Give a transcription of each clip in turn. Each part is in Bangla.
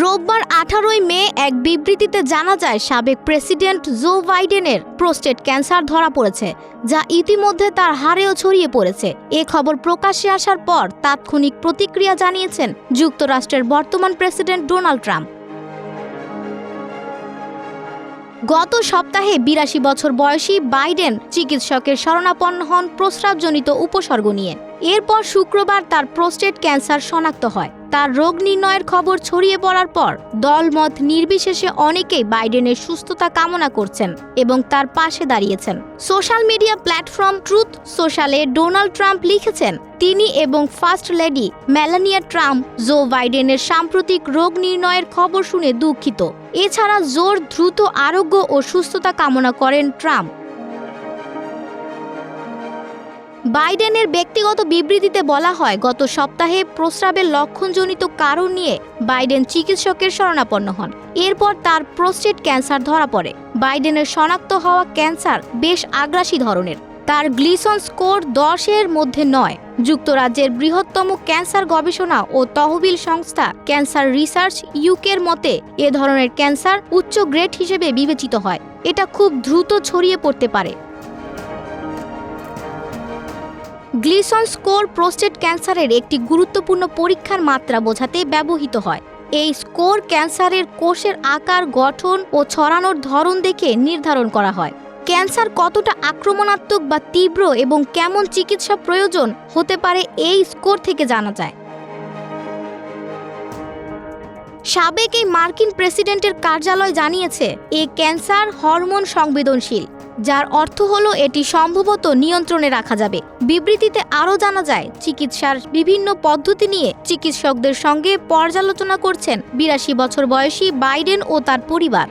রোববার আঠারোই মে এক বিবৃতিতে জানা যায়, সাবেক প্রেসিডেন্ট জো বাইডেনের প্রোস্টেট ক্যান্সার ধরা পড়েছে, যা ইতিমধ্যে তার হারেও ছড়িয়ে পড়েছে। এ খবর প্রকাশ্যে আসার পর তাৎক্ষণিক প্রতিক্রিয়া জানিয়েছেন যুক্তরাষ্ট্রের বর্তমান প্রেসিডেন্ট ডোনাল্ড ট্রাম্প। গত সপ্তাহে বিরাশি বছর বয়সী বাইডেন চিকিৎসকের শরণাপন্ন হন প্রস্রাবজনিত উপসর্গ নিয়ে। এরপর শুক্রবার তার প্রোস্টেট ক্যান্সার শনাক্ত হয়। তার রোগ নির্ণয়ের খবর ছড়িয়ে পড়ার পর দলমত নির্বিশেষে অনেকেই বাইডেনের সুস্থতা কামনা করছেন এবং তার পাশে দাঁড়িয়েছেন। সোশ্যাল মিডিয়া প্ল্যাটফর্ম ট্রুথ সোশ্যালে ডোনাল্ড ট্রাম্প লিখেছেন, তিনি এবং first lady Melania Trump Joe বাইডেনের সাম্প্রতিক রোগ নির্ণয়ের খবর শুনে দুঃখিত। এছাড়া জোর দ্রুত আরোগ্য ও সুস্থতা কামনা করেন ট্রাম্প। বাইডেনের ব্যক্তিগত বিবৃতিতে বলা হয়, গত সপ্তাহে প্রস্রাবের লক্ষণজনিত কারণ নিয়ে বাইডেন চিকিৎসকের শরণাপন্ন হন। এরপর তার প্রোস্টেট ক্যান্সার ধরা পড়ে। বাইডেনের শনাক্ত হওয়া ক্যান্সার বেশ আগ্রাসী ধরনের। তার গ্লিসন স্কোর দশের মধ্যে নয়। যুক্তরাজ্যের বৃহত্তম ক্যান্সার গবেষণা ও তহবিল সংস্থা ক্যান্সার রিসার্চ ইউকের মতে, এ ধরনের ক্যান্সার উচ্চ গ্রেড হিসেবে বিবেচিত হয়। এটা খুব দ্রুত ছড়িয়ে পড়তে পারে। গ্লিসন স্কোর প্রোস্টেট ক্যান্সারের একটি গুরুত্বপূর্ণ পরীক্ষার মাত্রা বোঝাতে ব্যবহৃত হয়। এই স্কোর ক্যান্সারের কোষের আকার, গঠন ও ছড়ানোর ধরন দেখে নির্ধারণ করা হয়। ক্যান্সার কতটা আক্রমণাত্মক বা তীব্র এবং কেমন চিকিৎসা প্রয়োজন হতে পারে এই স্কোর থেকে জানা যায়। সাবেক এই মার্কিন প্রেসিডেন্টের কার্যালয় জানিয়েছে, এ ক্যান্সার হরমোন সংবেদনশীল। যার অর্থ হলো এটি সম্ভবত নিয়ন্ত্রণে রাখা যাবে। বিবৃতিতে আরও জানা যায়, চিকিৎসার বিভিন্ন পদ্ধতি নিয়ে চিকিৎসকদের সঙ্গে পর্যালোচনা করছেন বিরাশি বছর বয়সী বাইডেন ও তার পরিবার।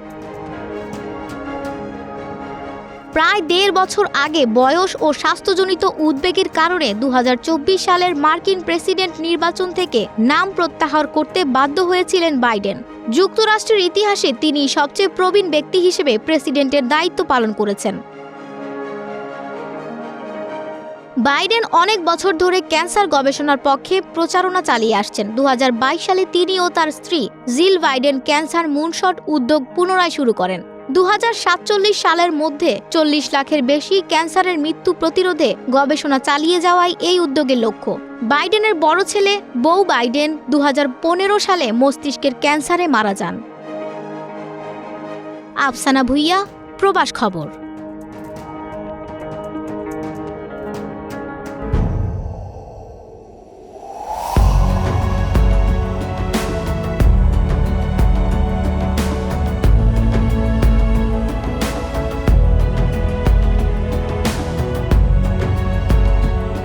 প্রায় দেড় বছর আগে বয়স ও স্বাস্থ্যজনিত উদ্বেগের কারণে দু হাজার চব্বিশ সালের মার্কিন প্রেসিডেন্ট নির্বাচন থেকে নাম প্রত্যাহার করতে বাধ্য হয়েছিলেন বাইডেন। যুক্তরাষ্ট্রের ইতিহাসে তিনি সবচেয়ে প্রবীণ ব্যক্তি হিসেবে প্রেসিডেন্টের দায়িত্ব পালন করেছেন। বাইডেন অনেক বছর ধরে ক্যান্সার গবেষণার পক্ষে প্রচারণা চালিয়ে আসছেন। দু হাজার বাইশ সালে তিনি ও তার স্ত্রী জিল বাইডেন ক্যান্সার মুনশট উদ্যোগ পুনরায় শুরু করেন। দু হাজার সাতচল্লিশ সালের মধ্যে চল্লিশ লাখের বেশি ক্যান্সারের মৃত্যু প্রতিরোধে গবেষণা চালিয়ে যাওয়াই এই উদ্যোগের লক্ষ্য। বাইডেনের বড় ছেলে বউ বাইডেন দু হাজার পনেরো সালে মস্তিষ্কের ক্যান্সারে মারা যান। আফসানা ভুইয়া, প্রবাস খবর।